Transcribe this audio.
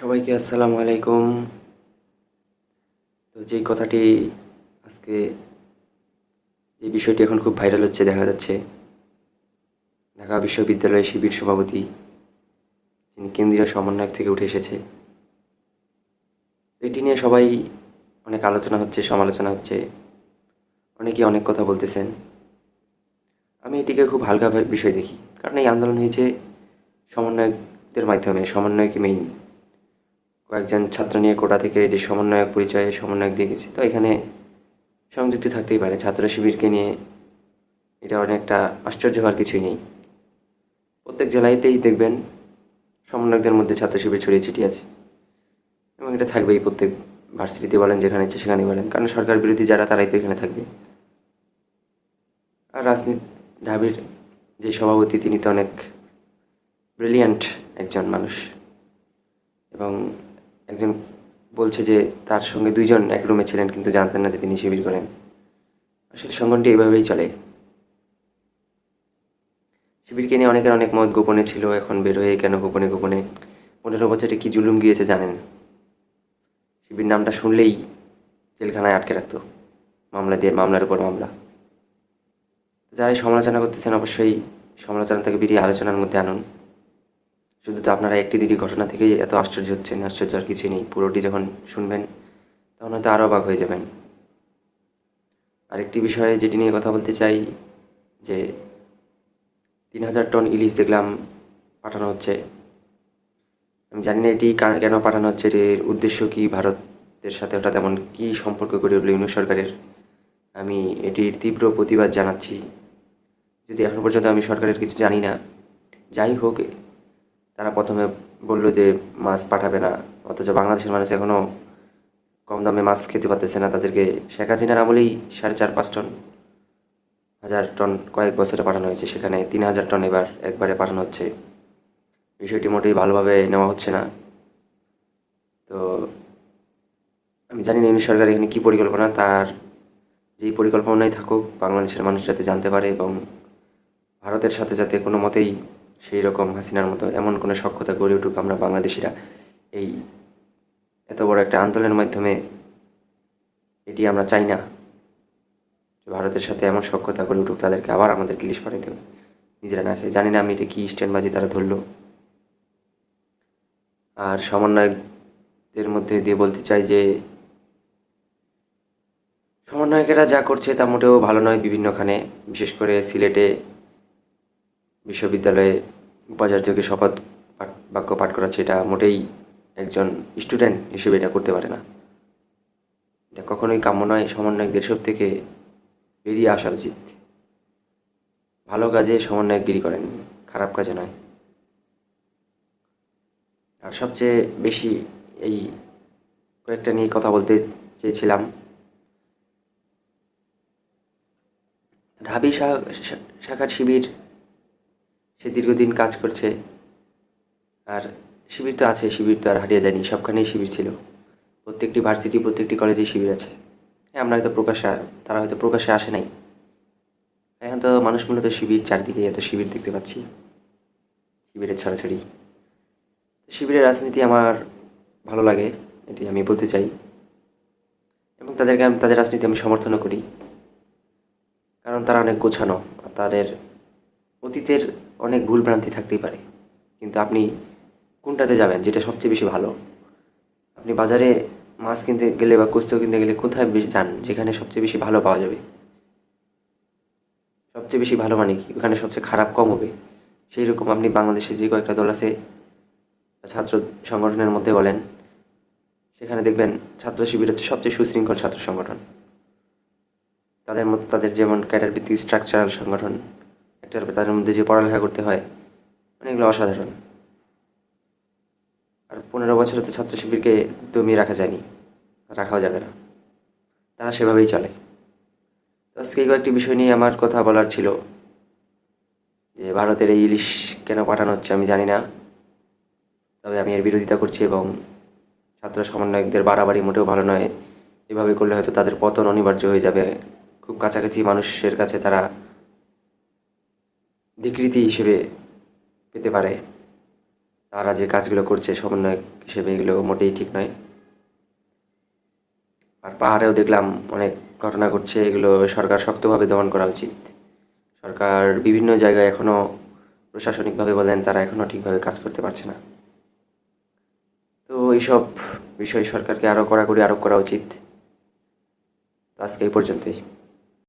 সবাইকে আসসালামু আলাইকুম। তো যেই কথাটি আজকে, যে বিষয়টি এখন খুব ভাইরাল হচ্ছে, দেখা যাচ্ছে, ঢাকা বিশ্ববিদ্যালয়ের শিবির সভাপতি, যিনি কেন্দ্রীয় সমন্বয়ক থেকে উঠে এসেছে এটি নিয়ে সবাই অনেক আলোচনা হচ্ছে, সমালোচনা হচ্ছে অনেকে অনেক কথা বলতেছেন। আমি এটিকে খুব হালকা বিষয় দেখি, কারণ এই আন্দোলন হয়েছে সমন্বয়কদের মাধ্যমে, সমন্বয়কে মেইন কয়েকজন ছাত্র নিয়ে কোটা থেকে এটি সমন্বয়ক পরিচয়ে সমন্বয়ক দিয়ে তো এখানে সংযুক্তি থাকতেই পারে, ছাত্র শিবিরকে নিয়ে এটা অনেকটা আশ্চর্য হওয়ার কিছুই নেই। প্রত্যেক জেলাতেই দেখবেন সমন্বয়কদের মধ্যে ছাত্র শিবির ছড়িয়ে ছিটিয়ে আছে। এবং এটা থাকবেই, প্রত্যেক ভার্সিটিতে বলেন, যেখানে ইচ্ছে সেখানেই বলেন। কারণ সরকার বিরোধী যারা, তারাই তো এখানে থাকবে। আর রাজনীতি, ঢাবির যে সভাপতি, তিনি তো অনেক ব্রিলিয়ান্ট একজন মানুষ। এবং একজন বলছে যে তার সঙ্গে দুইজন এক রুমে ছিলেন কিন্তু জানতেন না যে তিনি শিবির করেন। আসলে সংগঠনটি এভাবেই চলে। শিবিরকে নিয়ে অনেকের অনেক মত গোপনে ছিল, এখন বের হয়ে কেন গোপনে গোপনে? পনেরো বছরে কি জুলুম গিয়েছে জানেন? শিবির নামটা শুনলেই জেলখানায় আটকে রাখতো। মামলা দিয়ে, মামলার উপর মামলা। যারা এই সমালোচনা করতেছেন অবশ্যই সমালোচনা থেকে বেরিয়ে আলোচনার মধ্যে আনুন। শুধু তো আপনারা একটি দুটি ঘটনা থেকেই এত আশ্চর্য হচ্ছেন, আশ্চর্য আর কিছুই নেই। পুরোটি যখন শুনবেন, তখন হয়তো আরও অবাক হয়ে যাবেন। আরেকটি বিষয়ে যেটি নিয়ে কথা বলতে চাই, যে তিন হাজার টন ইলিশ দেখলাম পাঠানো হচ্ছে। আমি জানি না এটি কেন পাঠানো হচ্ছে এর উদ্দেশ্য কী, ভারতের সাথে ওটা তেমন কি সম্পর্ক গড়ে উঠল ইউনিয়ন সরকারের? আমি এটির তীব্র প্রতিবাদ জানাচ্ছি। যদি এখন পর্যন্ত আমি সরকারের কিছু জানি না, যাই হোক তারা প্রথমে বলল যে মাছ পাঠাবে না, অথচ বাংলাদেশের মানুষ এখনও কম দামে মাছ খেতে পারতেছে না। তাদেরকে শেখ হাসিনার আমলেই সাড়ে চার, পাঁচ টন, হাজার টন কয়েক বছরে পাঠানো হয়েছে। সেখানে তিন হাজার টন এবার একবারে পাঠানো হচ্ছে। বিষয়টি মোটেই ভালোভাবে নেওয়া হচ্ছে না। তো আমি জানি না ইউনিট সরকার এখানে কী পরিকল্পনা, তার যেই পরিকল্পনাই থাকুক, বাংলাদেশের মানুষ যাতে জানতে পারে এবং ভারতের সাথে যাতে কোনো মতেই সেই রকম হাসিনার মতো এমন কোনো সক্ষতা গড়ে উঠুক আমরা বাংলাদেশিরা এই এত বড় একটা আন্দোলনের মাধ্যমে এটি আমরা চাই না। ভারতের সাথে এমন সক্ষতা গড়ে উঠুক, তাদেরকে আবার আমাদের ইলিশ পাঠাইতে হবে। নিজেরা না খেয়ে জানি না আমি এটা কী স্ট্যান্ডবাজি তারা ধরলো। আর সমন্বয়কদের মধ্যে দিয়ে বলতে চাই যে, সমন্বয়কেরা যা করছে তা মোটেও ভালো নয়। বিভিন্নখানে, বিশেষ করে সিলেটে বিশ্ববিদ্যালয়ে উপাচার্যকে শপথ পাঠ বাক্য পাঠ করাচ্ছে, এটা মোটেই একজন স্টুডেন্ট হিসেবে এটা করতে পারে না। এটা কখনোই কাম্য নয় সমন্বয়কদের সব থেকে বেরিয়ে আসা উচিত। ভালো কাজে সমন্বয়কগিরি করেন, খারাপ কাজে নয়। আর সবচেয়ে বেশি এই কয়েকটা নিয়ে কথা বলতে চেয়েছিলাম। ঢাবি শাখার শিবির সে দীর্ঘদিন কাজ করছে। আর শিবির তো আছে, শিবির তো আর হারিয়ে যায়নি, সবখানেই শিবির ছিল। প্রত্যেকটি ভার্সিটি, প্রত্যেকটি কলেজেই শিবির আছে। হ্যাঁ আমরা হয়তো প্রকাশ্যে তারা হয়তো প্রকাশ্যে আসে নাই। এখন তো মানুষ মূলত শিবির চারদিকে এত শিবির দেখতে পাচ্ছি। শিবিরের ছড়াছড়ি। শিবিরের রাজনীতি আমার ভালো লাগে, এটি আমি বলতে চাই। এবং তাদেরকে আমি, তাদের রাজনীতি আমি সমর্থনও করি। কারণ তারা অনেক গোছানো তাদের অতীতের অনেক ভুল ভ্রান্তি থাকতেই পারে। কিন্তু আপনি কোনটাতে যাবেন যেটা সবচেয়ে বেশি ভালো? আপনি বাজারে মাছ কিনতে গেলে বা কুস্তো কিনতে গেলে কোথায় যান? যেখানে সবচেয়ে বেশি ভালো পাওয়া যাবে। সবচেয়ে বেশি ভালো মানে কি? ওখানে সবচেয়ে খারাপ কম হবে। সেই রকম আপনি বাংলাদেশে যে কয়েকটা দল আছে, ছাত্র সংগঠনের মধ্যে বলেন, সেখানে দেখবেন ছাত্র শিবির হচ্ছে সবচেয়ে সুশৃঙ্খল ছাত্র সংগঠন। তাদের মধ্যে তাদের যেমন ক্যাডার ভিত্তিক স্ট্রাকচারাল সংগঠন একটা তাদের মধ্যে যে পড়ালেখা করতে হয় মানে এগুলো অসাধারণ। আর পনেরো বছরে তো ছাত্র শিবিরকে দমিয়ে রাখা যায়নি, রাখাও যাবে না। তারা সেভাবেই চলে। তো আজকে কয়েকটি বিষয় নিয়ে আমার কথা বলার ছিল, যে ভারতের এই ইলিশ কেন পাঠানো হচ্ছে আমি জানি না। তবে আমি এর বিরোধিতা করছি এবং ছাত্র সমন্বয়কদের বাড়াবাড়ি মোটেও ভালো নয়। এভাবে করলে হয়তো তাদের পতন অনিবার্য হয়ে যাবে। খুব কাছাকাছি মানুষের কাছে তারা ধিকৃতি হিসেবে পেতে পারে। তারা যে কাজগুলো করছে সমন্বয়ক হিসেবে এগুলো মোটেই ঠিক নয়। আর পাহাড়েও দেখলাম অনেক ঘটনা ঘটছে, এগুলো সরকার শক্তভাবে দমন করা উচিত। সরকার বিভিন্ন জায়গায় এখনও প্রশাসনিকভাবে বলেন, তারা এখনও ঠিকভাবে কাজ করতে পারছে না। তো এইসব বিষয় সরকারকে আরও কড়াকড়ি আরোপ করা উচিত। আজকে এই পর্যন্তই।